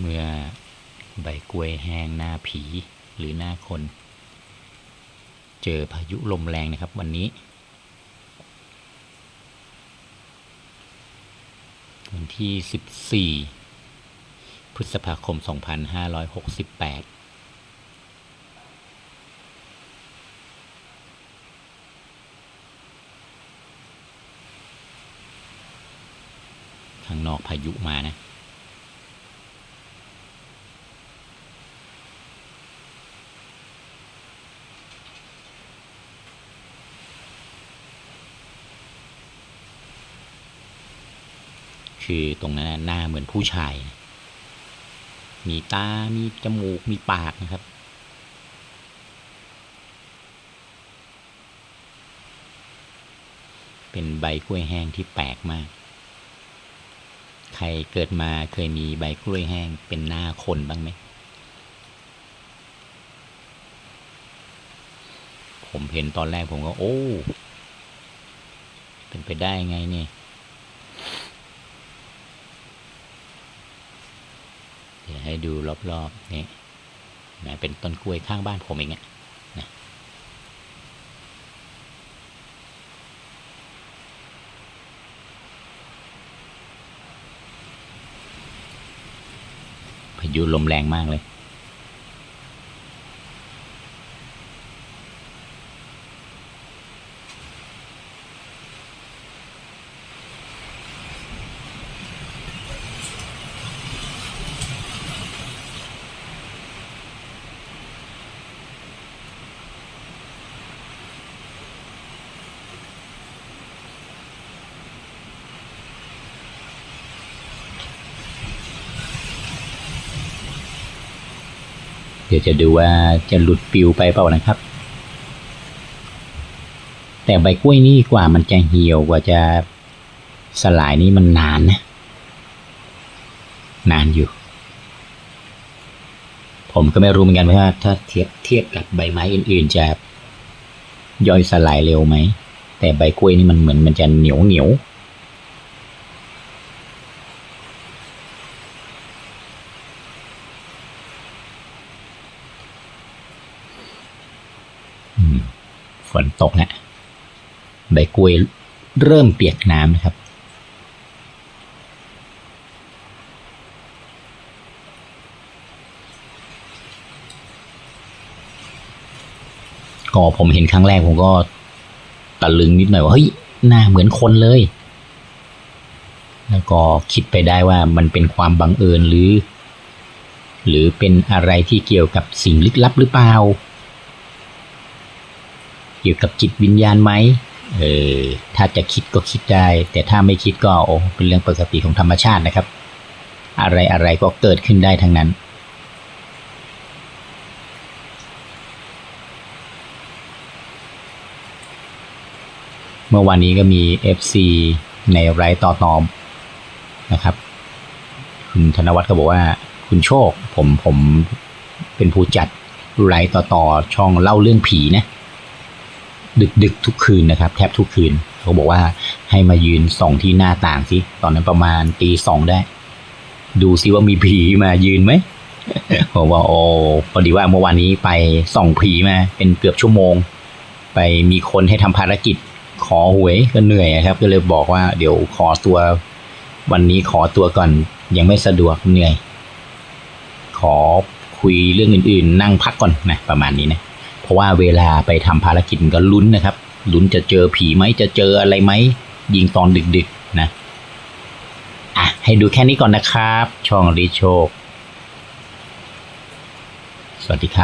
เมื่อใบกล้วยแห้งหน้าผีหรือหน้าคน เจอพายุลมแรงนะครับวันนี้ วันที่ 14 พฤษภาคม 2568ข้างนอกพายุมานะ คือตรงนั้นหน้าเหมือนผู้ชาย มีตา มีจมูก มีปากนะครับ เป็นใบกล้วยแห้งที่แปลกมาก ใครเกิดมาเคยมีใบกล้วยแห้งเป็นหน้าคนบ้างไหม ผมเห็นตอนแรกผมก็ โอ้ เป็นไปได้ไงเนี่ย เดี๋ยว ให้ดูรอบๆนี่นะเป็นต้นกล้วยข้างบ้านผมเองอะนะพายุลมแรงมากเลย เดี๋ยวจะดูว่าจะหลุดปิวไปเปล่านะครับ แต่ใบกล้วยนี่กว่ามันจะเหี่ยวกว่าจะสลายนี่มันนานนะ นานอยู่ ผมก็ไม่รู้เหมือนกันว่าถ้าเทียบเทียบกับใบไม้อื่นๆจะย่อยสลายเร็วไหม แต่ใบกล้วยนี่มันเหมือนมันจะเหนียวเหนียว อืม ฝนตกแล้วใบกล้วยเริ่มเปียกน้ำนะครับ ก็ผมเห็นครั้งแรกผมก็ตะลึงนิดหน่อยว่าเฮ้ยหน้าเหมือนคนเลย แล้วก็คิดไปได้ว่ามันเป็นความบังเอิญหรือ หรือเป็นอะไรที่เกี่ยวกับสิ่งลึกลับหรือเปล่า เกี่ยวกับจิตวิญญาณไหมเออถ้าจะคิดก็คิดได้ แต่ถ้าไม่คิดก็โอ้เป็นเรื่องปกติของธรรมชาตินะครับ อะไรอะไรก็เกิดขึ้นได้ทั้งนั้น เมื่อวานนี้ก็มี FC ในไร้ต่อตอมนะครับ คุณธนวัฒน์ก็บอกว่า คุณโชคผมผมเป็นผู้จัดไร้ต่อต่อช่องเล่าเรื่องผีนะ ดึกดึกทุกคืนนะครับ แทบทุกคืนเขาบอกว่าให้มายืนส่องที่หน้าต่างสิตอนนั้นประมาณตีสองได้ ดูซิว่ามีผีมายืนไหมผมว่าโอ้พอดีว่าเมื่อวานนี้ไปส่องผีมา เป็นเกือบชั่วโมง ไปมีคนให้ทำภารกิจ ขอหวยก็เหนื่อยครับ ก็เลยบอกว่าเดี๋ยวขอตัว วันนี้ขอตัวก่อน ยังไม่สะดวกเหนื่อย ขอคุยเรื่องอื่น ๆ นั่งพักก่อนนะประมาณนี้นะ ราะว่าเวลาไปทำภารกิจก็ลุ้นนะครับ ลุ้นจะเจอผีไหมจะเจออะไรไหม ยิงตอนดึกๆนะ อะ ให้ดูแค่นี้ก่อนนะครับ ช่องริโชค สวัสดีครับ